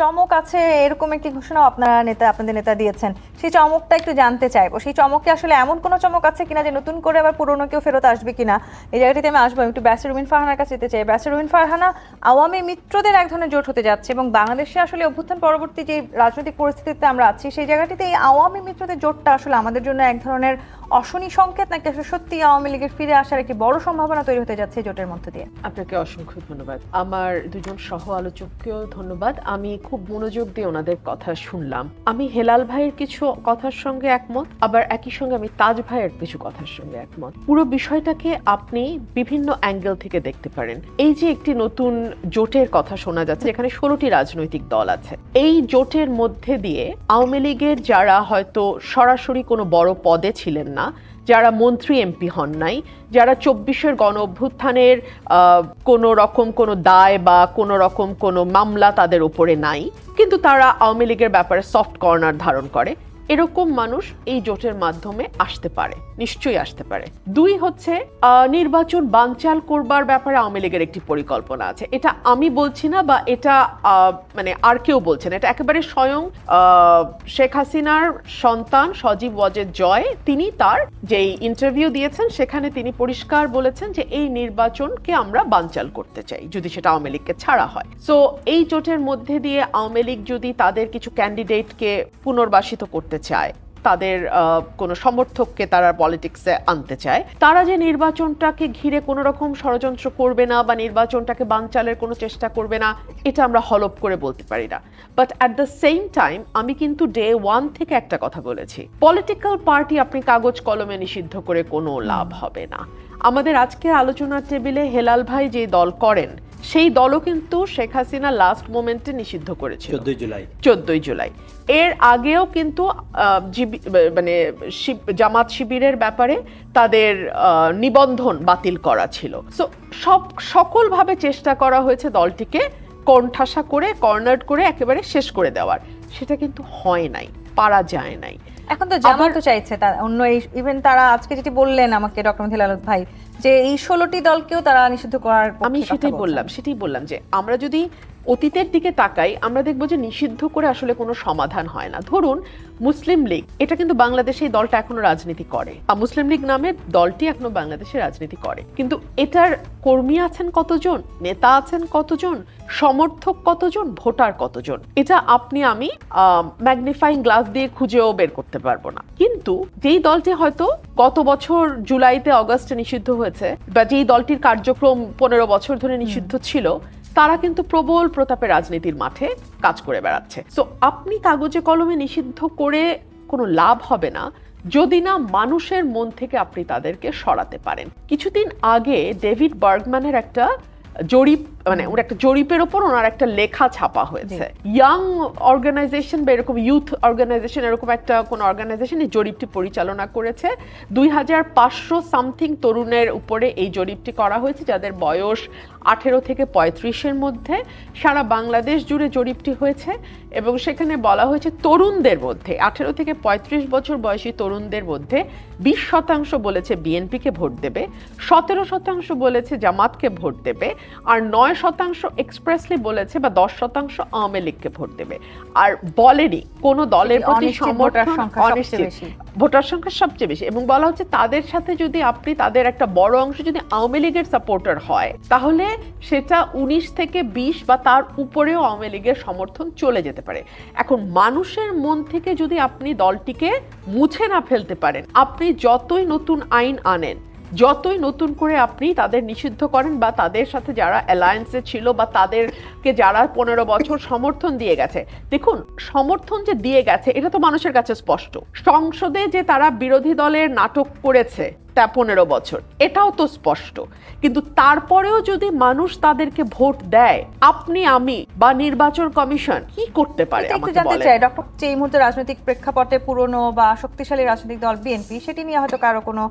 চমক আছে এরকম একটি ঘোষণা আপনারা নেতা আপনাদের নেতা দিয়েছেন। সেই চমকটা একটু জানতে চাইব। সেই চমকে আসলে এমন কোনো চমক আছে কিনা যে নতুন করে আবার পুরনো কেউ ফেরত আসবে কিনা? এই জায়গাটিতে আমি আসব একটু ব্যাসের রুবিন ফারহানার কাছে যেতে চাই। ব্যাসের রুবিন ফারহানা আওয়ামী মিত্রদের এক ধরনের জোট হতে যাচ্ছে এবং বাংলাদেশে আসলে অভ্যুত্থান পরবর্তী যে রাজনৈতিক পরিস্থিতিতে আমরা আছি, সেই জায়গাটিতে এই আওয়ামী মিত্রদের জোটটা আসলে আমাদের জন্য এক ধরনের অশনি সংকেত নাকি আসলে সত্যি আওয়ামী লীগের ফিরে আসার একটি বড় সম্ভাবনা তৈরি হতে যাচ্ছে জোটের মধ্যে দিয়ে? আপনাকে অসংখ্য ধন্যবাদ। আমার দুজন সহ আলোচককেও ধন্যবাদ। আমি খুব মনোযোগ দিয়ে ওনাদের কথা শুনলাম। আমি হেলাল ভাইয়ের কিছু কথার সঙ্গে একমত, আবার একই সঙ্গে আমি তাজ ভাইয়ের কিছু কথার সঙ্গে একমত। পুরো বিষয়টাকে আপনি বিভিন্ন অ্যাঙ্গেল থেকে দেখতে পারেন। এই যে একটি নতুন জোটের কথা শোনা যাচ্ছে, এখানে ষোলোটি রাজনৈতিক দল আছে। এই জোটের মধ্যে দিয়ে আওয়ামী লীগের যারা হয়তো সরাসরি কোনো বড় পদে ছিলেন না, যারা মন্ত্রী এমপি হন নাই, যারা চব্বিশের গণ অভ্যুত্থানের কোনো রকম কোনো দায় বা কোনো রকম কোনো মামলা তাদের উপরে নাই, কিন্তু তারা আওয়ামী লীগের ব্যাপারে সফট কর্নার ধারণ করে। এরকম মানুষ এই জোটের মাধ্যমে আসতে পারে, নিশ্চয়ই আসতে পারে। দুই হচ্ছে নির্বাচন বানচাল করবার ব্যাপারে আওয়ামী লীগের একটি পরিকল্পনা আছে। এটা আমি বলছি না বা এটা মানে আর কেউ বলছে না। এটা একেবারে স্বয়ং শেখ হাসিনার সন্তান সজীব ওয়াজেদ জয়, তিনি তার যেই ইন্টারভিউ দিয়েছেন, সেখানে তিনি পরিষ্কার বলেছেন যে এই নির্বাচনকে আমরা বানচাল করতে চাই, যদি সেটা আওয়ামী লীগকে ছাড়া হয়। সো এই জোটের মধ্যে দিয়ে আওয়ামী লীগ যদি তাদের কিছু ক্যান্ডিডেটকে পুনর্বাসিত করতে চায়, তাদের কোনো সমর্থককে তারা পলিটিক্সে আনতে চায়। তারা যে নির্বাচনটাকে ঘিরে কোনো রকম ষড়যন্ত্র করবে না বা নির্বাচনটাকে বানচালের কোনো চেষ্টা করবে না, এটা আমরা হলপ করে বলতে পারি না। But at the same time আমি কিন্তু ডে ওয়ান থেকে একটা কথা বলেছি। পলিটিক্যাল পার্টি আপনি কাগজ কলমে নিষিদ্ধ করে কোনো লাভ হবে না। আমাদের আজকের আলোচনার টেবিলে হেলাল ভাই যে দল করেন সেই দলও কিন্তু শেখ হাসিনা লাস্ট মোমেন্টে নিষিদ্ধ করেছিল। চোদ্দই জুলাই। চোদ্দই জুলাই। এর আগেও কিন্তু আহ, মানে জামাত শিবিরের ব্যাপারে তাদের নিবন্ধন বাতিল করা ছিল। সো সব সকলভাবে চেষ্টা করা হয়েছে দলটিকে কণ্ঠাসা করে কর্নার করে একেবারে শেষ করে দেওয়ার। সেটা কিন্তু হয় নাই পারা যায় নাই। এখন তো জামাতও চাইছে তার অন্য এই ইভেন তারা আজকে যেটি বললেন আমাকে ডক্টর মহিল আলোক ভাই যে এই ষোলোটি দলকেও তারা নিষিদ্ধ করার আমি সেটাই বললাম সেটাই বললাম যে আমরা যদি অতীতের দিকে তাকাই আমরা দেখব যে নিষিদ্ধ করে আসলে কোনো সমাধান হয় না। ধরুন মুসলিম লীগ এটা কিন্তু বাংলাদেশে এই দলটা এখনও রাজনীতি করে। আর মুসলিম লীগ নামের দলটি এখনও বাংলাদেশে রাজনীতি করে। কিন্তু এটার কর্মী আছেন কতজন? নেতা আছেন কতজন? সমর্থক কতজন? ভোটার কতজন? এটা আপনি আমি ম্যাগনিফাইং গ্লাস দিয়ে খুঁজেও বের করতে পারব না। কিন্তু যেই দলটি হয়তো গত বছর জুলাইতে অগস্টে নিষিদ্ধ হয়েছে বা যেই দলটির কার্যক্রম পনেরো বছর ধরে নিষিদ্ধ ছিল তারা কিন্তু প্রবল প্রতাপে রাজনীতির মাঠে কাজ করে বেড়াচ্ছে। তো আপনি কাগজে কলমে নিষিদ্ধ করে কোনো লাভ হবে না যদি না মানুষের মন থেকে আপনি তাদেরকে সরাতে পারেন। কিছুদিন আগে ডেভিড বার্গম্যানের একটা জরিপ মানে ওর একটা জরিপের ওপর ওনার একটা লেখা ছাপা হয়েছে। ইয়াং অর্গানাইজেশন বা এরকম ইউথ অর্গানাইজেশন এরকম একটা কোন অর্গানাইজেশন এই জরিপটি পরিচালনা করেছে। দুই হাজার পাঁচশো সামথিং তরুণের উপরে এই জরিপটি করা হয়েছে, যাদের বয়স আঠেরো থেকে পঁয়ত্রিশের মধ্যে। সারা বাংলাদেশ জুড়ে জরিপটি হয়েছে এবং সেখানে বলা হয়েছে তরুণদের মধ্যে, আঠেরো থেকে পঁয়ত্রিশ বছর বয়সী তরুণদের মধ্যে বিশ শতাংশ বলেছে বিএনপিকে ভোট দেবে, সতেরো শতাংশ বলেছে জামাতকে ভোট দেবে, আর নয় শতাংশ এক্সপ্রেসলি বলেছে বা দশ শতাংশ আওয়ামী লীগকে ভোট দেবে। আর বলেনি কোন দলের প্রতি সমর্থন। ভোটার সংখ্যা সবচেয়ে বেশি। এবং বলা হচ্ছে তাদের সাথে যদি আপনি তাদের একটা বড় অংশ যদি আওয়ামী লীগের সাপোর্টার হয় তাহলে সেটা উনিশ থেকে বিশ বা তার উপরেও আওয়ামী লীগের সমর্থন চলে যেতে পারে। এখন মানুষের মন থেকে যদি আপনি দলটিকে মুছে না ফেলতে পারেন আপনি যতই নতুন আইন আনেন যতই নতুন করে আপনি তাদের নিষিদ্ধ করেন বা তাদের সাথে যারা অ্যালায়েন্সে ছিল বা তাদেরকে যারা পনেরো বছর সমর্থন দিয়ে গেছে, দেখুন, সমর্থন যে দিয়ে গেছে, এটা তো মানুষের কাছে স্পষ্ট। সংসদে যে তারা বিরোধী দলের নাটক করেছে তা পনেরো বছর। এটাও তো স্পষ্ট। কিন্তু তারপরেও যদি মানুষ তাদেরকে ভোট দেয় আপনি আমি বা নির্বাচন কমিশন কি করতে পারে আমাকে জানতে চাই ডক্টর যে এই মুহূর্তে রাজনৈতিক প্রেক্ষাপটে পুরনো বা শক্তিশালী রাজনৈতিক দল বিএনপি সেটি নিয়ে হয়তো কারও কোনো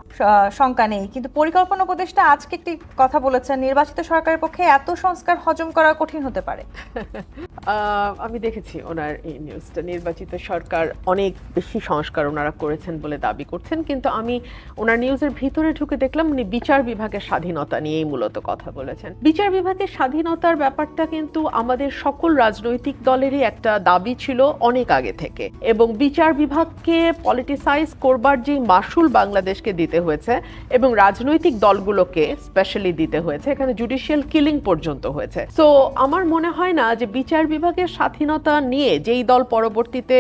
শঙ্কা নেই। কিন্তু পরিকল্পনা উপদেষ্টা আজকে একটি কথা বলেছেন নির্বাচিত সরকারের পক্ষে এত সংস্কার হজম করা কঠিন হতে পারে। আহ, আমি দেখেছি ওনার এই নিউজটা নির্বাচিত সরকার অনেক বেশি সংস্কার ওনারা করেছেন বলে দাবি করছেন। কিন্তু আমি ওনার নিউজের আদালতের ভিতরে ঢুকে দেখলাম উনি বিচার বিভাগের স্বাধীনতা নিয়েই মূলত কথা বলেছেন। বিচার বিভাগের স্বাধীনতার ব্যাপারটা কিন্তু আমাদের সকল রাজনৈতিক দলেরই একটা দাবি ছিল অনেক আগে থেকে। এবং বিচার বিভাগকে পলিটিসাইজ করবার যে মাসুল বাংলাদেশকে দিতে হয়েছে এবং রাজনৈতিক দলগুলোকে স্পেশালি দিতে হয়েছে, এখানে জুডিশিয়াল কিলিং পর্যন্ত হয়েছে। তো আমার মনে হয় না যে বিচার বিভাগের স্বাধীনতা নিয়ে যেই দল পরবর্তীতে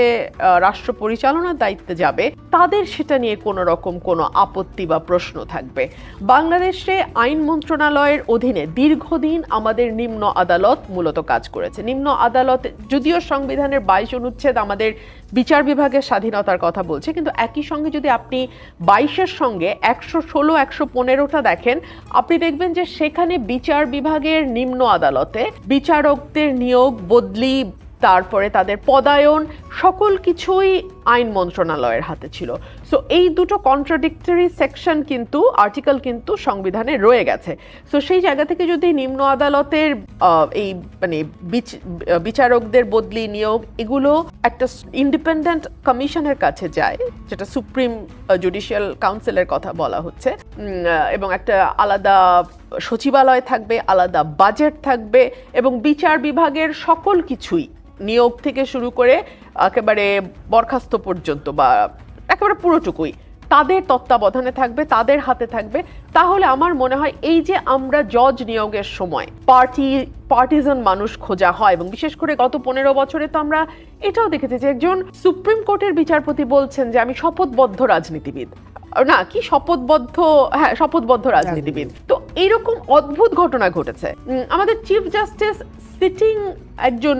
রাষ্ট্র পরিচালনার দায়িত্বে যাবে তাদের সেটা নিয়ে কোনো রকম কোনো আপত্তি বা প্রশ্ন থাকবে। বাংলাদেশে আইন মন্ত্রণালয়ের অধীনে দীর্ঘদিন আমাদের নিম্ন আদালত মূলত কাজ করেছে। নিম্ন আদালত যদিও সংবিধানের বাইশ অনুচ্ছেদ আমাদের বিচার বিভাগের স্বাধীনতার কথা বলছে, কিন্তু একই সঙ্গে যদি আপনি বাইশের সঙ্গে একশো ষোলো, একশো পনেরোটা দেখেন, আপনি দেখবেন যে সেখানে বিচার বিভাগের নিম্ন আদালতে বিচারকদের নিয়োগ, বদলি, তারপরে তাদের পদায়ন, সকল কিছুই আইন মন্ত্রণালয়ের হাতে ছিল। সো এই দুটো কন্ট্রাডিক্টরি সেকশন কিন্তু আর্টিকেল কিন্তু সংবিধানে রয়ে গেছে। সো সেই জায়গা থেকে যদি নিম্ন আদালতের এই মানে বিচ- বিচারকদের বদলি নিয়োগ, এগুলো একটা ইন্ডিপেন্ডেন্ট কমিশনের কাছে যায়, যেটা সুপ্রিম জুডিশিয়াল কাউন্সিলের কথা বলা হচ্ছে। এবং একটা আলাদা সচিবালয় থাকবে, আলাদা বাজেট থাকবে, এবং বিচার বিভাগের সকল কিছুই নিয়োগ থেকে শুরু করে একেবারে বরখাস্ত পর্যন্ত বা একেবারে পুরোটুকুই তাদের তত্ত্বাবধানে থাকবে, তাদের হাতে থাকবে। তাহলে আমার মনে হয় এই যে আমরা জজ নিয়োগের সময় পার্টি, পার্টিজন মানুষ খোঁজা হয় এবং বিশেষ করে গত পনেরো বছরে তো আমরা এটাও দেখেছি যে একজন সুপ্রিম কোর্টের বিচারপতি বলছেন যে আমি শপথবদ্ধ রাজনীতিবিদ। না কি শপথবদ্ধ হ্যাঁ শপথবদ্ধ রাজনীতিবিদ। তো এইরকম অদ্ভুত ঘটনা ঘটেছে। আমাদের চিফ জাস্টিস সিটিং একজন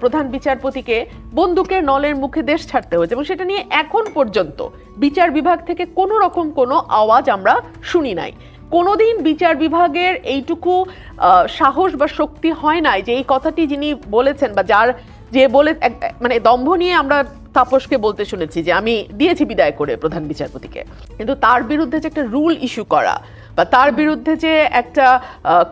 প্রধান বিচারপতিকে বন্দুকের নলের মুখে দেশ ছাড়তে হয়েছে এবং সেটা নিয়ে এখন পর্যন্ত বিচার বিভাগ থেকে কোনো রকম কোনো আওয়াজ আমরা শুনি নাই। কোনোদিন বিচার বিভাগের এইটুকু সাহস বা শক্তি হয় নাই যে এই কথাটি যিনি বলেছেন বা যার যে বলে মানে দম্ভ নিয়ে আমরা তাপসকে বলতে শুনেছি যে আমি দিয়েছি বিদায় করে প্রধান বিচারপতিকে। কিন্তু তার বিরুদ্ধে যে একটা রুল ইস্যু করা বা তার বিরুদ্ধে যে একটা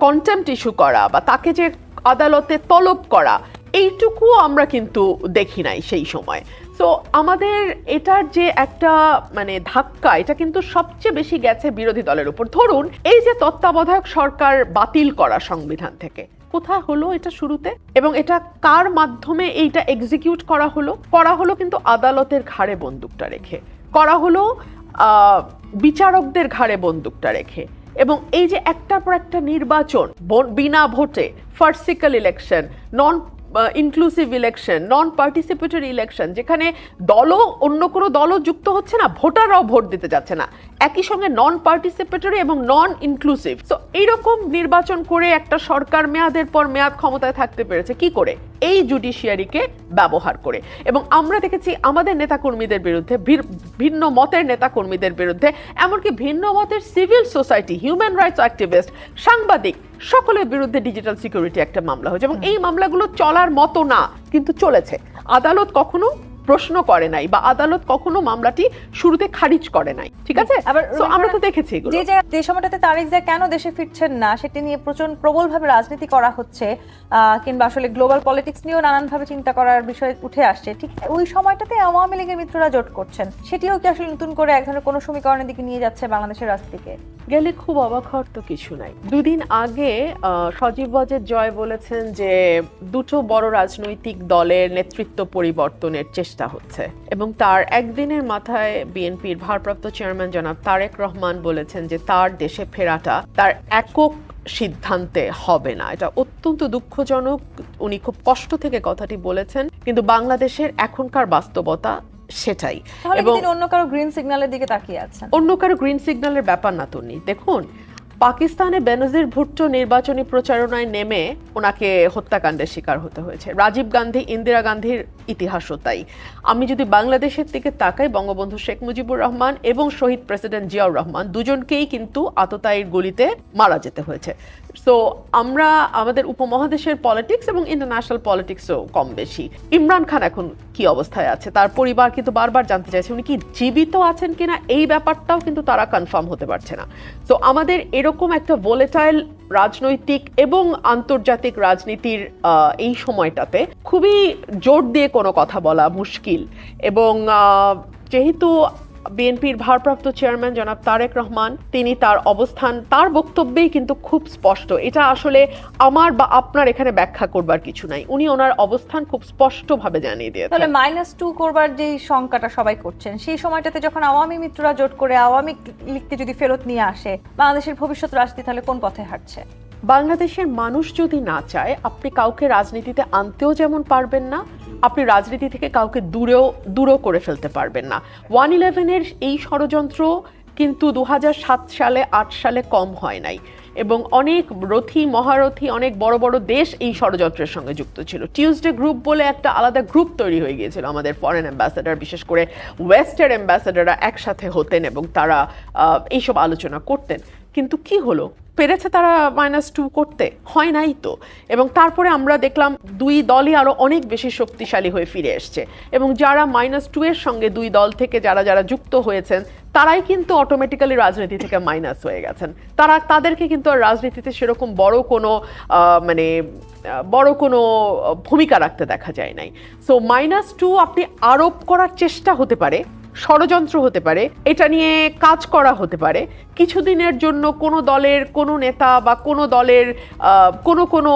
কন্টেম্পট ইস্যু করা বা তাকে যে আদালতে তলব করা এইটুকু আমরা কিন্তু দেখি নাই সেই সময়। তো আমাদের এটার যে একটা মানে ধাক্কা, এটা কিন্তু সবচেয়ে বেশি গেছে বিরোধী দলের উপর। ধরুন, এই যে তত্ত্বাবধায়ক সরকার বাতিল করা সংবিধান থেকে কোথায় হলো এটা শুরুতে? এবং এটা কার মাধ্যমে এইটা এক্সিকিউট করা হলো? করা হলো কিন্তু আদালতের ঘাড়ে বন্দুকটা রেখে। করা হলো বিচারকদের ঘাড়ে বন্দুকটা রেখে। এবং এই যে একটার পর একটা নির্বাচন বিনা ভোটে farcical election non inclusive election non participatory election যেখানে দলও, অন্য কোনো দলও যুক্ত হচ্ছে না, ভোটাররাও ভোট দিতে যাচ্ছে না। একই সঙ্গে নন পার্টিসিপেটরি এবং নন ইনক্লুসিভ তো এইরকম নির্বাচন করে একটা সরকার মেয়াদের পর মেয়াদ ক্ষমতায় থাকতে পেরেছে, কি করে? এই জুডিশিয়ারিকে ব্যবহার করে। এবং আমরা দেখেছি আমাদের নেতাকর্মীদের বিরুদ্ধে ভিন্ন মতের নেতাকর্মীদের বিরুদ্ধে, এমনকি ভিন্ন মতের civil society human rights activist সাংবাদিক সকলের বিরুদ্ধে ডিজিটাল সিকিউরিটি একটা মামলা হয়েছে এবং এই মামলাগুলো চলার মতো না, কিন্তু চলেছে। আদালত কখনো প্রশ্ন করে নাই বা আদালত কখনো মামলাটি শুরুতে খারিজ করে নাই ঠিক আছে? আবার আমরা তো দেখেছি এগুলো। যে যে যে সময়টাতে তারেক জিয়া কেন দেশে ফিরছেন না সেটি নিয়ে প্রচণ্ড প্রবলভাবে রাজনীতি করা হচ্ছে কিংবা আসলে গ্লোবাল পলিটিক্স নিয়েও নানানভাবে চিন্তা করার বিষয় উঠে আসছে। ঠিক ওই সময়টাতে আওয়ামী লীগের মিত্ররা জোট করছেন সেটিও কি আসলে নতুন করে এক ধরনের কোনো সমীকরণের দিকে নিয়ে যাচ্ছে বাংলাদেশের রাজনীতিকে? গেলে খুব অবাক হওয়ার তো কিছু নাই। দুদিন আগে সজীব ওয়াজেদ জয় বলেছেন যে দুটো বড় রাজনৈতিক দলের নেতৃত্ব পরিবর্তনের চেষ্টা হচ্ছে। এবং তার একদিনের মাথায় বিএনপির ভারপ্রাপ্ত চেয়ারম্যান জনাব তারেক রহমান বলেছেন যে তার দেশে ফেরাটা তার একক সিদ্ধান্তে হবে না। এটা অত্যন্ত দুঃখজনক। উনি খুব কষ্ট থেকে কথাটি বলেছেন কিন্তু বাংলাদেশের এখনকার বাস্তবতা সেটাই। এবং অন্য কারও গ্রিন সিগন্যালের দিকে তাকিয়ে আছেন। অন্য কারও গ্রিন সিগন্যালের ব্যাপার না তো দেখুন পাকিস্তানে বেনজির ভুট্টো নির্বাচনী প্রচারণায় নেমে ওনাকে হত্যাকাণ্ডের শিকার হতে হয়েছে। রাজীব গান্ধী, ইন্দিরা গান্ধীর ইতিহাসও তাই। আমি যদি বাংলাদেশের দিকে তাকাই, বঙ্গবন্ধু শেখ মুজিবুর রহমান এবং শহীদ প্রেসিডেন্ট জিয়াউর রহমান দুজনকেই কিন্তু আততায়ীর গুলিতে মারা যেতে হয়েছে। সো আমরা আমাদের উপমহাদেশের পলিটিক্স এবং ইন্টারন্যাশনাল পলিটিক্সও কম বেশি। ইমরান খান এখন কি অবস্থায় আছে? তার পরিবার কিন্তু বারবার জানতে চাইছে, উনি কি জীবিত আছেন কিনা? এই ব্যাপারটাও কিন্তু তারা কনফার্ম হতে পারছে না। তো আমাদের এরকম একটা ভোলেটাইল রাজনৈতিক এবং আন্তর্জাতিক রাজনীতির এই সময়টাতে খুবই জোর দিয়ে কোনো কথা বলা মুশকিল এবং যেহেতু বিএনপির ভারপ্রাপ্ত চেয়ারম্যান জনাব তারেক রহমান, তিনি তার অবস্থান, তার বক্তব্যেই কিন্তু খুব স্পষ্ট। এটা আসলে আমার বা আপনার এখানে ব্যাখ্যা করবার কিছু নাই। উনি ওনার অবস্থান খুব স্পষ্টভাবে জানিয়ে দিয়ে তাহলে মাইনাস টু করবার যে শঙ্কাটা সবাই করছেন, সেই সময়টাতে যখন আওয়ামী মিত্ররা জোট করে আওয়ামী লীগকে যদি ফেরত নিয়ে আসে, বাংলাদেশের ভবিষ্যৎ রাজনীতি তাহলে কোন পথে হাঁটছে? বাংলাদেশের মানুষ যদি না চায়, আপনি কাউকে রাজনীতিতে আনতেও যেমন পারবেন না, আপনি রাজনীতি থেকে কাউকে দূরেও, দূরও করে ফেলতে পারবেন না। ওয়ান ইলেভেনের এই ষড়যন্ত্র কিন্তু দু হাজার সাত সালে, আট সালে কম হয় নাই এবং অনেক রথী, মহারথী, অনেক বড় বড় দেশ এই ষড়যন্ত্রের সঙ্গে যুক্ত ছিল। টিউসডে গ্রুপ বলে একটা আলাদা গ্রুপ তৈরি হয়ে গিয়েছিল আমাদের ফরেন অ্যাম্বাসেডার বিশেষ করে ওয়েস্টার্ন অ্যাম্বাসেডাররা একসাথে হতেন এবং তারা এইসব আলোচনা করতেন। কিন্তু কি হলো? পেরেছে তারা মাইনাস টু করতে? হয় নাই তো। এবং তারপরে আমরা দেখলাম দুই দলই আরও অনেক বেশি শক্তিশালী হয়ে ফিরে এসছে। এবং যারা মাইনাস টু এর সঙ্গে দুই দল থেকে যারা যারা যুক্ত হয়েছেন, তারাই কিন্তু অটোমেটিক্যালি রাজনীতি থেকে মাইনাস হয়ে গেছেন। তারা, তাদেরকে কিন্তু আর রাজনীতিতে সেরকম বড় কোনো মানে বড় কোনো ভূমিকা রাখতে দেখা যায় নাই। সো মাইনাস টু আপনি আরোপ করার চেষ্টা হতে পারে। ষড়যন্ত্র হতে পারে এটা নিয়ে কাজ করা হতে পারে। কিছুদিনের জন্য কোনো দলের কোনো নেতা বা কোনো দলের কোনো কোনো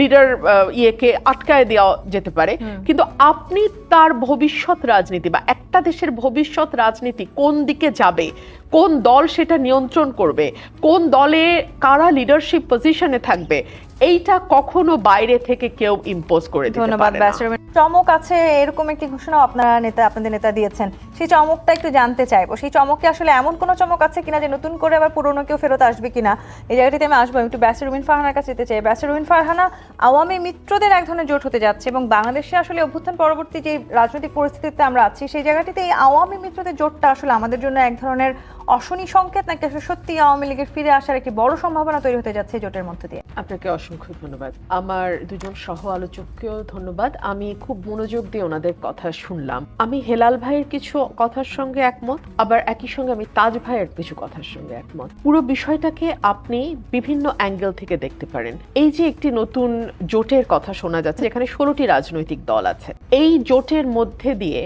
লিডার ইয়েকে আটকায় দেওয়া যেতে পারে। কিন্তু আপনি তার ভবিষ্যৎ রাজনীতি বা একটা দেশের ভবিষ্যৎ রাজনীতি কোন দিকে যাবে কোন দল সেটা নিয়ন্ত্রণ করবে কোন দলে কারা লিডারশিপ পজিশনে থাকবে এইটা কখনো বাইরে থেকে কেউ ইম্পোজ করে দিতে ধন্যবাদ পারে না। ব্যাসরুমিন চমক আছে এরকম একটি ঘোষণা আপনারা নেতা আপনাদের নেতা দিয়েছেন সেই চমকটা একটু জানতে চাইব। সেই চমকে আসলে এমন কোনো চমক আছে কিনা যে নতুন করে আবার পুরনো কেউ ফেরত আসবে কিনা? এই জায়গাটিতে আমি আসব। একটু ব্যাসরুমিন ফারহানার কাছে যেতে চাই। ব্যাসরুমিন ফারহানা আওয়ামী মিত্রদের এক ধরনের জোট হতে যাচ্ছে এবং বাংলাদেশে আসলে অভ্যুত্থান পরবর্তী যে রাজনৈতিক পরিস্থিতিতে আমরা আছি, সেই জায়গাটিতে এই আওয়ামী মিত্রদের জোটটা আসলে আমাদের জন্য এক ধরনের অশনি সংকেত নাকি আসলে সত্যি আওয়ামী লীগের ফিরে আসার একটি বড় সম্ভাবনা তৈরি হতে যাচ্ছে জোটের মধ্যে দিয়ে? আপনাকে অসংখ্য ধন্যবাদ। আমার দুজন সহ আলোচককেও ধন্যবাদ। আমি খুব মনোযোগ দিয়ে ওনাদের কথা শুনলাম। আমি হেলাল ভাইয়ের কিছু কথার সঙ্গে একমত, আবার একই সঙ্গে আমি তাজ ভাইয়ের কিছু কথার সঙ্গে একমত। পুরো বিষয়টাকে আপনি বিভিন্ন অ্যাঙ্গেল থেকে দেখতে পারেন। এই যে একটি নতুন জোটের কথা শোনা যাচ্ছে এখানে ষোলোটি রাজনৈতিক দল আছে, এই জোটের মধ্যে দিয়ে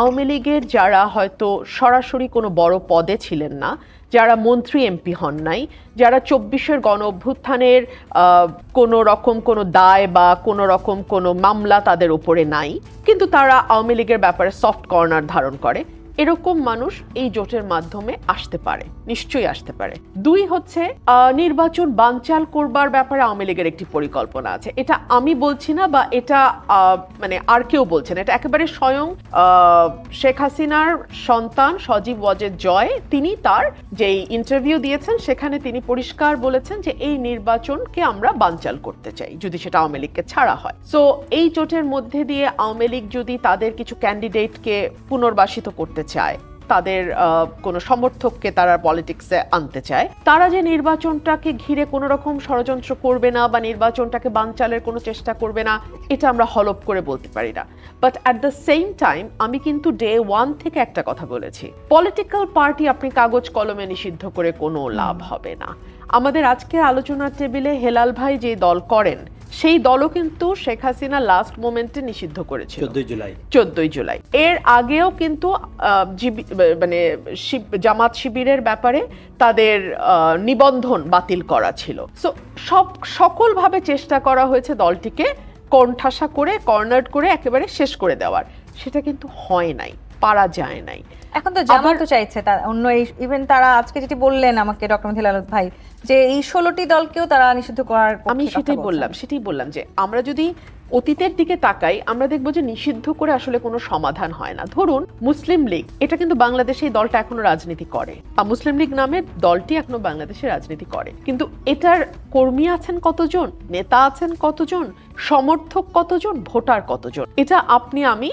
আওয়ামী লীগের যারা হয়তো সরাসরি কোনো বড় পদে ছিলেন না যারা মন্ত্রী এমপি হন নাই, যারা চব্বিশের গণ অভ্যুত্থানের কোনো রকম কোনো দায় বা কোনো রকম কোনো মামলা তাদের ওপরে নাই, কিন্তু তারা আওয়ামী লীগের ব্যাপারে সফট কর্নার ধারণ করে। এরকম মানুষ এই জোটের মাধ্যমে আসতে পারে, নিশ্চয়ই আসতে পারে। দুই হচ্ছে নির্বাচন বানচাল করবার ব্যাপারে আওয়ামী লীগের একটি পরিকল্পনা আছে। এটা আমি বলছি না বা এটা মানে আর কেউ বলছে না। এটা একেবারে স্বয়ং শেখ হাসিনার সন্তান সজীব ওয়াজেদ জয়, তিনি তার যেই ইন্টারভিউ দিয়েছেন, সেখানে তিনি পরিষ্কার বলেছেন যে এই নির্বাচনকে আমরা বানচাল করতে চাই, যদি সেটা আওয়ামী লীগকে ছাড়া হয়। সো এই জোটের মধ্যে দিয়ে আওয়ামী লীগ যদি তাদের কিছু ক্যান্ডিডেটকে পুনর্বাসিত করতে চায়, তাদের কোনো সমর্থককে তারা পলিটিক্সে আনতে চায়। তারা যে নির্বাচনটাকে ঘিরে কোনো রকম ষড়যন্ত্র করবে না বা নির্বাচনটাকে বানচালের কোনো চেষ্টা করবে না, এটা আমরা হলপ করে বলতে পারি না। But at the same time আমি কিন্তু ডে ওয়ান থেকে একটা কথা বলেছি। পলিটিক্যাল পার্টি আপনি কাগজ কলমে নিষিদ্ধ করে কোনো লাভ হবে না। আমাদের আজকের আলোচনার টেবিলে হেলাল ভাই যে দল করেন সেই দলও কিন্তু শেখ হাসিনা লাস্ট মোমেন্টে নিষিদ্ধ করেছিল। চোদ্দই জুলাই। চোদ্দই জুলাই। এর আগেও কিন্তু আহ, মানে জামাত শিবিরের ব্যাপারে তাদের আহ, নিবন্ধন বাতিল করা ছিল। সো সব সকলভাবে চেষ্টা করা হয়েছে দলটিকে কণ্ঠাসা করে কর্নার করে একেবারে শেষ করে দেওয়ার। সেটা কিন্তু হয় নাই পারা যায় নাই। এখন তো জামাত তো চাইছে তার অন্য এই ইভেন তারা আজকে যেটি বললেন আমাকে ডক্টর মহিলা ভাই যে এই ষোলোটি দলকেও তারা নিষিদ্ধ করার আমি সেটাই বললাম সেটাই বললাম যে আমরা যদি অতীতের দিকে তাকাই, আমরা দেখব যে নিষিদ্ধ করে আসলে কোনো সমাধান হয় না। ধরুন, মুসলিম লীগ, এটা কিন্তু বাংলাদেশে এই দলটা এখনও রাজনীতি করে। বা মুসলিম লীগ নামে দলটি এখনও বাংলাদেশে রাজনীতি করে। কিন্তু এটার কর্মী আছেন কতজন? নেতা আছেন কতজন? সমর্থক কতজন? ভোটার কতজন? এটা আপনি, আমি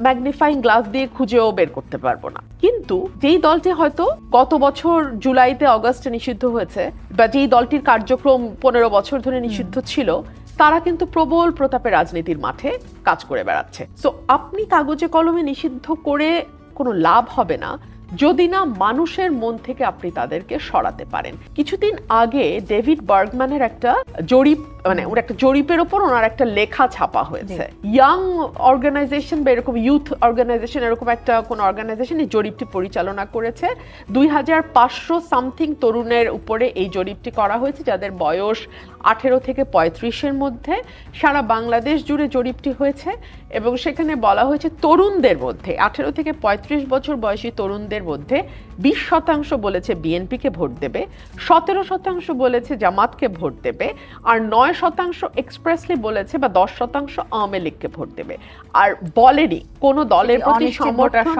ম্যাগনিফাইং গ্লাস দিয়ে খুঁজেও বের করতে পারব না। কিন্তু যেই দলটি হয়তো গত বছর জুলাইতে, অগস্টে নিষিদ্ধ হয়েছে, বা যেই দলটির কার্যক্রম পনেরো বছর ধরে নিষিদ্ধ ছিল তারা কিন্তু প্রবল প্রতাপে রাজনীতির মাঠে কাজ করে বেড়াচ্ছে। সো আপনি কাগজে কলমে নিষিদ্ধ করে কোনো লাভ হবে না। যদি না মানুষের মন থেকে আপনি তাদেরকে সরাতে পারেন। কিছুদিন আগে ডেভিড বার্গম্যানের একটা জরিপ মানে ওর একটা জরিপের ওপর ওনার একটা লেখা ছাপা হয়েছে। ইয়াং অর্গানাইজেশন বা এরকম ইউথ অর্গানাইজেশন এরকম একটা কোন অর্গানাইজেশন এই জরিপটি পরিচালনা করেছে। দুই হাজার পাঁচশো সামথিং তরুণের উপরে এই জরিপটি করা হয়েছে যাদের বয়স আঠেরো থেকে পঁয়ত্রিশের মধ্যে। সারা বাংলাদেশ জুড়ে জরিপটি হয়েছে এবং সেখানে বলা হয়েছে তরুণদের মধ্যে আঠেরো থেকে পঁয়ত্রিশ বছর বয়সী তরুণদের মধ্যে বিশ শতাংশ বলেছে বিএনপিকে ভোট দেবে সতেরো শতাংশ বলেছে জামাতকে ভোট দেবে আর নয় শতাংশ এক্সপ্রেসলি বলেছে বা দশ শতাংশ আওয়ামী লীগকে ভোট দেবে। আর বলেনি কোনো দলের প্রতি সমর্থন।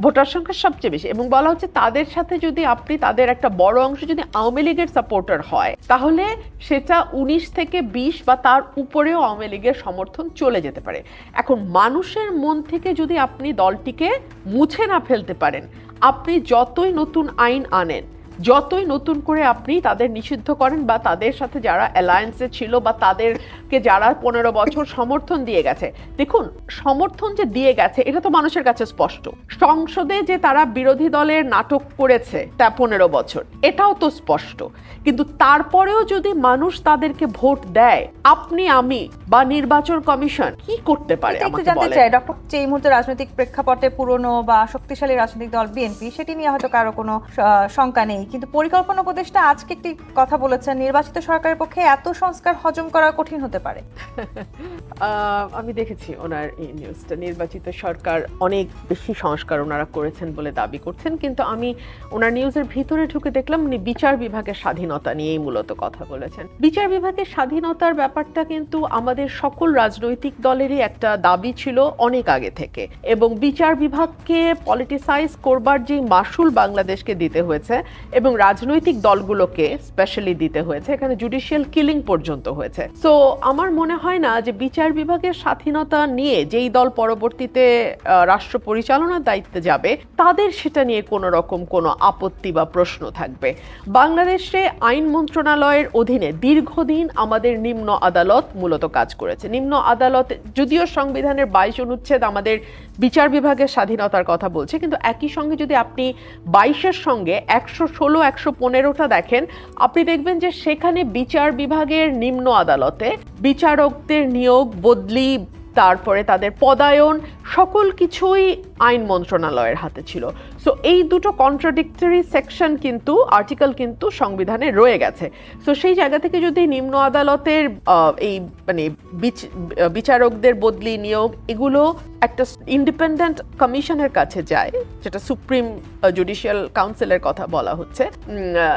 ভোটার সংখ্যা সবচেয়ে বেশি। এবং বলা হচ্ছে তাদের সাথে যদি আপনি তাদের একটা বড় অংশ যদি আওয়ামী লীগের সাপোর্টার হয় তাহলে সেটা উনিশ থেকে বিশ বা তার উপরেও আওয়ামী লীগের সমর্থন চলে যেতে পারে। এখন মানুষের মন থেকে যদি আপনি দলটিকে মুছে না ফেলতে পারেন। আপনি যতই নতুন আইন আনেন যতই নতুন করে আপনি তাদের নিষিদ্ধ করেন বা তাদের সাথে যারা অ্যালায়েন্সে ছিল বা তাদেরকে যারা পনেরো বছর সমর্থন দিয়ে গেছে দেখুন সমর্থন যে দিয়ে গেছে এটা তো মানুষের কাছে স্পষ্ট। সংসদে যে তারা বিরোধী দলের নাটক করেছে তা পনেরো বছর এটাও তো স্পষ্ট। কিন্তু তারপরেও যদি মানুষ তাদেরকে ভোট দেয় আপনি আমি বা নির্বাচন কমিশন কি করতে পারে আমাকে জানতে চাই ডক্টর যে এই মুহূর্তে রাজনৈতিক প্রেক্ষাপটে পুরনো বা শক্তিশালী রাজনৈতিক দল বিএনপি সেটি নিয়ে হয়তো কারও কোনো শঙ্কা নেই। কিন্তু পরিকল্পনা উপদেষ্টা আজকে একটি কথা বলেছেন, নির্বাচিত সরকারের পক্ষে এত সংস্কার হজম করা কঠিন হতে পারে। আমি দেখেছি ওনার এই নিউজটা নির্বাচিত সরকার অনেক বেশি সংস্কার ওনারা করেছেন বলে দাবি করছেন, কিন্তু আমি ওনার নিউজের ভিতরে ঢুকে দেখলাম উনি বিচার বিভাগের স্বাধীনতা নিয়েই মূলত কথা বলেছেন। বিচার বিভাগের স্বাধীনতার ব্যাপারটা কিন্তু আমাদের সকল রাজনৈতিক দলেরই একটা দাবি ছিল অনেক আগে থেকে, এবং বিচার বিভাগকে পলিটিসাইজ করবার যে মাসুল বাংলাদেশকে দিতে হয়েছে এবং রাজনৈতিক দলগুলোকে স্পেশালি দিতে হয়েছে। এখানে জুডিশিয়াল কিলিং পর্যন্ত হয়েছে। সো আমার মনে হয় না যে বিচার বিভাগের স্বাধীনতা নিয়ে যেই দল পরবর্তীতে রাষ্ট্র পরিচালনার দায়িত্বে যাবে, তাদের সেটা নিয়ে কোনো রকম কোনো আপত্তি বা প্রশ্ন থাকবে। বাংলাদেশে আইন মন্ত্রণালয়ের অধীনে দীর্ঘদিন আমাদের নিম্ন আদালত মূলত কাজ করেছে। নিম্ন আদালত যদিও সংবিধানের বাইশ অনুচ্ছেদ আমাদের বিচার বিভাগের স্বাধীনতার কথা বলছে, কিন্তু একই সঙ্গে যদি আপনি বাইশের সঙ্গে একশো ষোলো একশো পনেরোটা দেখেন। আপনি দেখবেন যে সেখানে বিচার বিভাগের নিম্ন আদালতে বিচারকদের নিয়োগ, বদলি তারপরে তাদের পদায়ন সকল কিছুই আইন মন্ত্রণালয়ের হাতে ছিল। সো এই দুটো কন্ট্রাডিক্টরি সেকশন কিন্তু আর্টিকেল কিন্তু সংবিধানে রয়ে গেছে। সো সেই জায়গা থেকে যদি নিম্ন আদালতের এই মানে বিচ- বিচারকদের বদলি নিয়োগ, এগুলো একটা ইন্ডিপেন্ডেন্ট কমিশনের কাছে যায়, যেটা সুপ্রিম জুডিশিয়াল কাউন্সিলের কথা বলা হচ্ছে।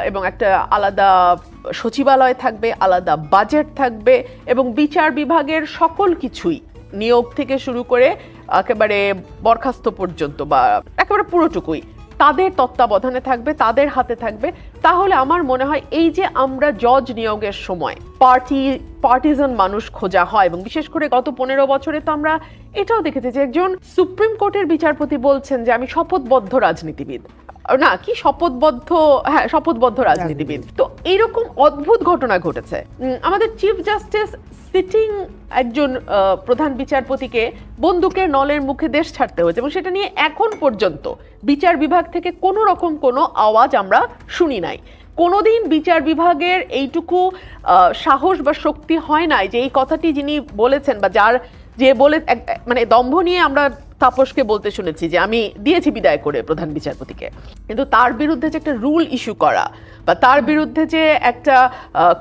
এবং একটা আলাদা সচিবালয় থাকবে, আলাদা বাজেট থাকবে, এবং বিচার বিভাগের সকল কিছুই নিয়োগ থেকে শুরু করে একেবারে বরখাস্ত পর্যন্ত বা একেবারে পুরোটুকুই তাদের তত্ত্বাবধানে থাকবে, তাদের হাতে থাকবে। তাহলে আমার মনে হয় এই যে আমরা জজ নিয়োগের সময় পার্টি, পার্টিজান মানুষ খোঁজা হয় এবং বিশেষ করে গত পনেরো বছরে তো আমরা এটাও দেখেছি যে একজন সুপ্রিম কোর্টের বিচারপতি বলছেন যে আমি শপথবদ্ধ রাজনীতিবিদ। না কি শপথবদ্ধ হ্যাঁ শপথবদ্ধ রাজনীতিবিদ। তো এইরকম অদ্ভুত ঘটনা ঘটেছে। আমাদের চিফ জাস্টিস সিটিং একজন প্রধান বিচারপতিকে বন্দুকের নলের মুখে দেশ ছাড়তে হয়েছে এবং সেটা নিয়ে এখন পর্যন্ত বিচার বিভাগ থেকে কোনো রকম কোনো আওয়াজ আমরা শুনি নাই। কোনোদিন বিচার বিভাগের এইটুকু সাহস বা শক্তি হয় নাই যে এই কথাটি যিনি বলেছেন বা যার যে বলে মানে দম্ভ নিয়ে আমরা তাপসকে বলতে শুনেছি যে আমি দিয়েছি বিদায় করে প্রধান বিচারপতিকে। কিন্তু তার বিরুদ্ধে যে একটা রুল ইস্যু করা বা তার বিরুদ্ধে যে একটা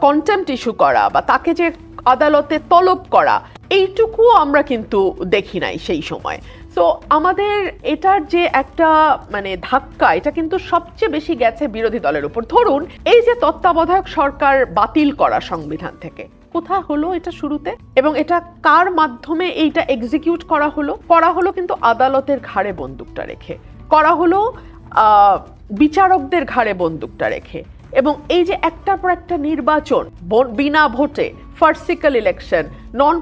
কন্টেম্পট ইস্যু করা বা তাকে যে আদালতে তলব করা এইটুকু আমরা কিন্তু দেখি নাই সেই সময়। তো আমাদের এটার যে একটা মানে ধাক্কা, এটা কিন্তু সবচেয়ে বেশি গেছে বিরোধী দলের উপর। ধরুন, এই যে তত্ত্বাবধায়ক সরকার বাতিল করা সংবিধান থেকে। কোথায় হলো এটা শুরুতে? এবং এটা কার মাধ্যমে এইটা এক্সিকিউট করা হলো? করা হলো কিন্তু আদালতের ঘাড়ে বন্দুকটা রেখে। করা হলো বিচারকদের ঘাড়ে বন্দুকটা রেখে। এবং এই যে একটার পর একটা নির্বাচন বিনা ভোটে farcical election non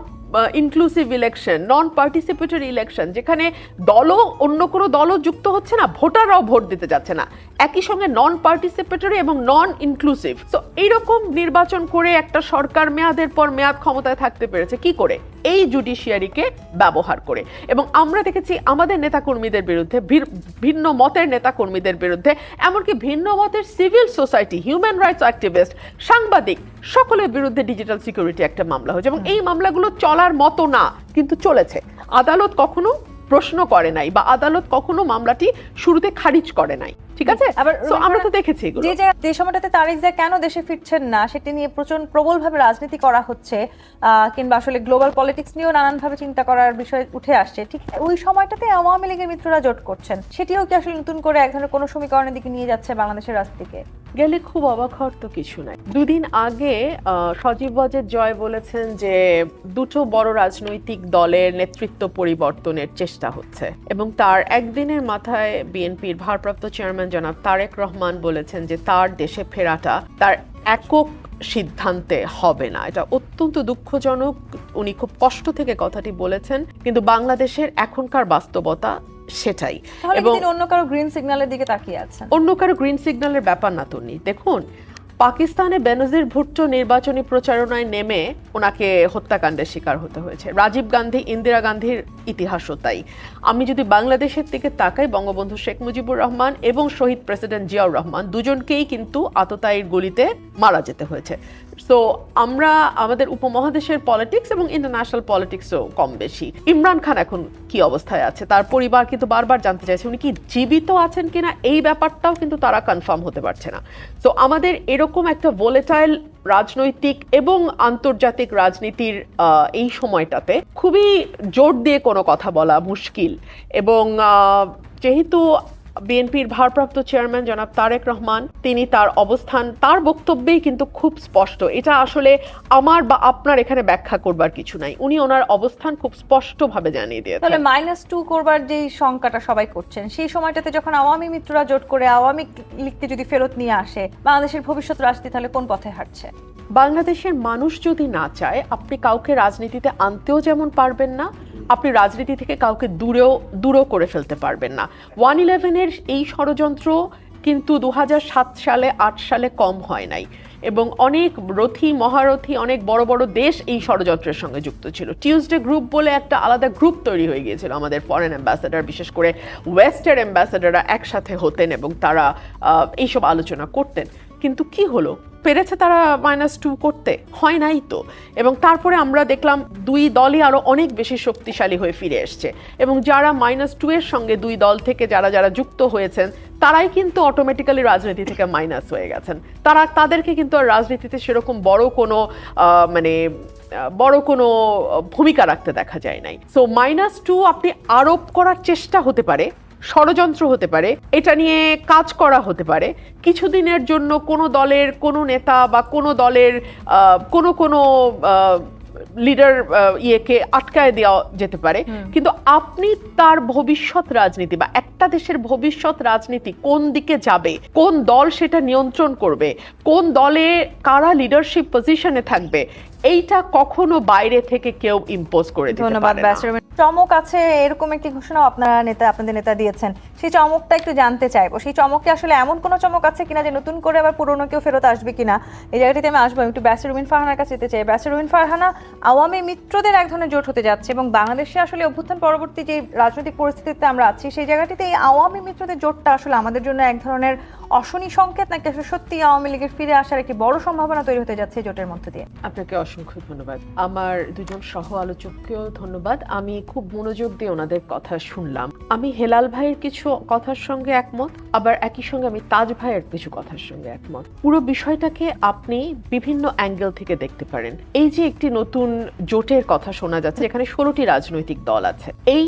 inclusive election non participatory election যেখানে দলও অন্য কোনো দলও যুক্ত হচ্ছে না ভোটাররাও ভোট দিতে যাচ্ছে না। একই সঙ্গে নন পার্টিসিপেটরি এবং নন ইনক্লুসিভ তো এইরকম নির্বাচন করে একটা সরকার মেয়াদের পর মেয়াদ ক্ষমতায় থাকতে পেরেছে কি করে? এই জুডিশিয়ারিকে ব্যবহার করে। এবং আমরা দেখেছি আমাদের নেতাকর্মীদের বিরুদ্ধে ভিন্ন মতের নেতাকর্মীদের বিরুদ্ধে এমনকি ভিন্ন মতের civil society human rights activist সাংবাদিক সকলের বিরুদ্ধে ডিজিটাল সিকিউরিটি একটা মামলা হয়েছে। এবং এই মামলাগুলো চলার মতো না কিন্তু চলেছে। আদালত কখনো প্রশ্ন করে নাই বা আদালত কখনো মামলাটি শুরুতে খারিজ করে নাই ঠিক আছে? আবার আমরা তো দেখেছি যে যে যে সময়টাতে তারিক জিয়া কেন দেশে ফিরছেন না সেটি নিয়ে প্রচণ্ড প্রবলভাবে রাজনীতি করা হচ্ছে আহ, কিংবা আসলে গ্লোবাল পলিটিক্স নিয়েও নানানভাবে চিন্তা করার বিষয় উঠে আসছে। ঠিক ওই সময়টাতে আওয়ামী লীগের মিত্ররা জোট করছেন। সেটিও কি আসলে নতুন করে এক ধরনের কোনো সমীকরণের দিকে নিয়ে যাচ্ছে বাংলাদেশের রাজনীতিকে? গেলে খুব অবাক হওয়ার তো কিছু নাই। দুদিন আগে সজীব ওয়াজেদ জয় বলেছেন যে দুটো বড় রাজনৈতিক দলের নেতৃত্ব পরিবর্তনের চেষ্টা হচ্ছে এবং তার একদিনের মাথায় বিএনপির ভারপ্রাপ্ত চেয়ারম্যান জনাব তারেক রহমান বলেছেন যে তার দেশে ফেরাটা তার একক সিদ্ধান্তে হবে না। এটা অত্যন্ত দুঃখজনক। উনি খুব কষ্ট থেকে কথাটি বলেছেন, কিন্তু বাংলাদেশের এখনকার বাস্তবতা সেটাই। এবং অন্য কারও গ্রিন সিগন্যালের দিকে তাকিয়ে আছেন। অন্য কারও গ্রিন সিগন্যালের ব্যাপার না তন্নি। দেখুন পাকিস্তানে বেনজির ভুট্টো নির্বাচনী প্রচারণায় নেমে ওনাকে হত্যাকাণ্ডের শিকার হতে হয়েছে। রাজীব গান্ধী, ইন্দিরা গান্ধীর ইতিহাসও তাই। আমি যদি বাংলাদেশের দিকে তাকাই, বঙ্গবন্ধু শেখ মুজিবুর রহমান এবং শহীদ প্রেসিডেন্ট জিয়াউর রহমান দুজনকেই কিন্তু আততায়ীর গুলিতে মারা যেতে হয়েছে। সো আমরা আমাদের উপমহাদেশের পলিটিক্স এবং ইন্টারন্যাশনাল পলিটিক্সও কম বেশি। ইমরান খান এখন কি অবস্থায় আছে? তার পরিবার কিন্তু বারবার জানতে চাইছে, উনি কি জীবিত আছেন কিনা? এই ব্যাপারটাও কিন্তু তারা কনফার্ম হতে পারছে না। তো আমাদের এরকম একটা ভোলেটাইল রাজনৈতিক এবং আন্তর্জাতিক রাজনীতির এই সময়টাতে খুবই জোর দিয়ে কোনো কথা বলা মুশকিল এবং যেহেতু বিএনপির ভারপ্রাপ্ত চেয়ারম্যান জনাব তারেক রহমান তিনি তার অবস্থান তার বক্তব্যেই কিন্তু খুব স্পষ্ট। এটা আসলে আমার বা আপনার এখানে ব্যাখ্যা করবার কিছু নাই। উনি ওনার অবস্থান খুব স্পষ্টভাবে জানিয়ে দিয়েছেন। তাহলে মাইনাস টু করবার যে শঙ্কাটা সবাই করছেন সেই সময়টাতে যখন আওয়ামী মিত্ররা জোট করে আওয়ামী লিখতে যদি ফেরত নিয়ে আসে বাংলাদেশের ভবিষ্যৎ রাজনীতি তাহলে কোন পথে হাঁটছে? বাংলাদেশের মানুষ যদি না চায় আপনি কাউকে রাজনীতিতে আনতেও যেমন পারবেন না আপনি রাজনীতি থেকে কাউকে দূরেও, দূরও করে ফেলতে পারবেন না। ওয়ান ইলেভেনের এই ষড়যন্ত্র কিন্তু দু হাজার সাত সালে, আট সালে কম হয় নাই। এবং অনেক রথী, মহারথী, অনেক বড় বড় দেশ এই ষড়যন্ত্রের সঙ্গে যুক্ত ছিল। টিউসডে গ্রুপ বলে একটা আলাদা গ্রুপ তৈরি হয়ে গিয়েছিল আমাদের ফরেন অ্যাম্বাসেডার বিশেষ করে ওয়েস্টার্ন অ্যাম্বাসেডাররা একসাথে হতেন এবং তারা এইসব আলোচনা করতেন। কিন্তু কি হলো? পেরেছে তারা মাইনাস টু করতে? হয় নাই তো। এবং তারপরে আমরা দেখলাম দুই দলই আরও অনেক বেশি শক্তিশালী হয়ে ফিরে এসছে। এবং যারা মাইনাস টু এর সঙ্গে দুই দল থেকে যারা যারা যুক্ত হয়েছেন, তারাই কিন্তু অটোমেটিক্যালি রাজনীতি থেকে মাইনাস হয়ে গেছেন। তারা, তাদেরকে কিন্তু আর রাজনীতিতে সেরকম বড় কোনো মানে বড় কোনো ভূমিকা রাখতে দেখা যায় নাই। সো মাইনাস টু আপনি আরোপ করার চেষ্টা হতে পারে। ষড়যন্ত্র হতে পারে এটা নিয়ে কাজ করা হতে পারে। কিছুদিনের জন্য কোনো দলের কোনো নেতা বা কোনো দলের কোনো কোনো লিডার ইয়েকে আটকায় দেওয়া যেতে পারে। কিন্তু আপনি তার ভবিষ্যৎ রাজনীতি বা একটা দেশের ভবিষ্যৎ রাজনীতি কোন দিকে যাবে কোন দল সেটা নিয়ন্ত্রণ করবে কোন দলে কারা লিডারশিপ পজিশনে থাকবে এইটা কখনো বাইরে থেকে কেউ ইম্পোজ করে দিতে ধন্যবাদ পারে না। ব্যাসরুম চমক আছে এরকম একটি ঘোষণা আপনারা নেতা আপনাদের নেতা দিয়েছেন। সেই চমকটা একটু জানতে চাইব। সেই চমকে আসলে এমন কোনো চমক আছে কিনা যে নতুন করে আবার পুরনো কেউ ফেরত আসবে কিনা? এই জায়গাটিতে আমি আসব একটু ব্যাসরুমিন ফারহানার কাছে যেতে চাই। ব্যাসরুমিন ফারহানা আওয়ামী মিত্রদের এক ধরনের জোট হতে যাচ্ছে এবং বাংলাদেশে আসলে অভ্যুত্থান পরবর্তী যে রাজনৈতিক পরিস্থিতিতে আমরা আছি সেই জায়গাটিতে এই আওয়ামী মিত্রদের জোটটা আসলে আমাদের জন্য এক ধরনের অশনি সংকেত নাকি আসলে সত্যি আওয়ামী লীগের ফিরে আসার একটি বড় সম্ভাবনা তৈরি হতে যাচ্ছে জোটের মধ্যে দিয়ে? আপনাকে অসংখ্য ধন্যবাদ। আমার দুজন সহ আলোচককেও ধন্যবাদ। আমি খুব মনোযোগ দিয়ে ওনাদের কথা শুনলাম। আমি হেলাল ভাইয়ের কিছু কথার সঙ্গে একমত, আবার একই সঙ্গে আমি তাজ ভাইয়ের কিছু কথার সঙ্গে একমত। পুরো বিষয়টাকে আপনি বিভিন্ন অ্যাঙ্গেল থেকে দেখতে পারেন। এই যে একটি নতুন জোটের কথা শোনা যাচ্ছে, এখানে ষোলোটি রাজনৈতিক দল আছে। এই